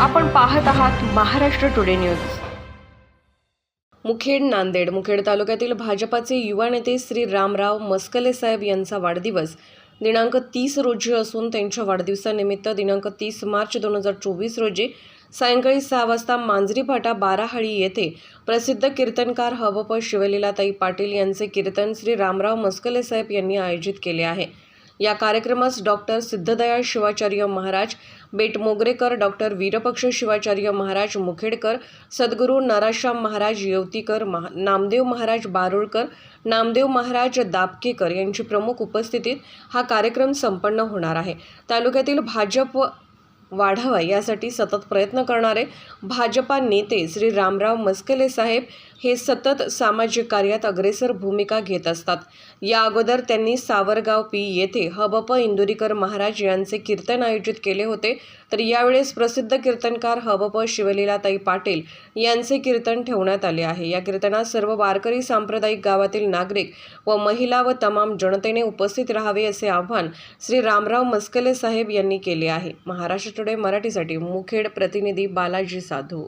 आपण पाहत आहात महाराष्ट्र टुडे न्यूज मुखेड नांदेड. मुखेड तालुक्यातील भाजपाचे युवा नेते श्री रामराव मस्कले साहेब यांचा वाढदिवस. दिनांक तीस रोजी असून त्यांच्या वाढदिवसानिमित्त दिनांक तीस मार्च दोन हजार चोवीस रोजी सायंकाळी सहा वाजता मांजरी फाटा बाराहळी येथे प्रसिद्ध कीर्तनकार हवप शिवलीलाताई पाटील यांचे कीर्तन श्री रामराव मस्कले साहेब यांनी आयोजित केले आहे. या कार्यक्रमास डॉक्टर सिद्धदया शिवाचार्य महाराज बेटमोगरेकर डॉक्टर वीरपक्ष शिवाचार्य महाराज मुखेडकर सद्गुरू नाराश्याम महाराज येवतीकर महा नामदेव महाराज बारुळकर नामदेव महाराज दापकेकर यांची प्रमुख उपस्थितीत हा कार्यक्रम संपन्न होणार आहे. तालुक्यातील भाजप वाढावा यासाठी सतत प्रयत्न करणारे भाजपा नेते श्री रामराव मस्केले साहेब हे सतत सामाजिक कार्यात अग्रेसर भूमिका घेत असतात. या अगोदर त्यांनी सावरगाव पी येथे हबप इंदुरीकर महाराज यांचे कीर्तन आयोजित केले होते. तर यावेळेस प्रसिद्ध कीर्तनकार हबप शिवलीलाताई पाटील यांचे कीर्तन ठेवण्यात आले आहे. या कीर्तनात सर्व वारकरी सांप्रदायिक गावातील नागरिक व महिला व तमाम जनतेने उपस्थित राहावे असे आव्हान श्री रामराव मस्कले साहेब यांनी केले आहे. महाराष्ट्र टुडे मराठीसाठी मुखेड प्रतिनिधी बालाजी साधू.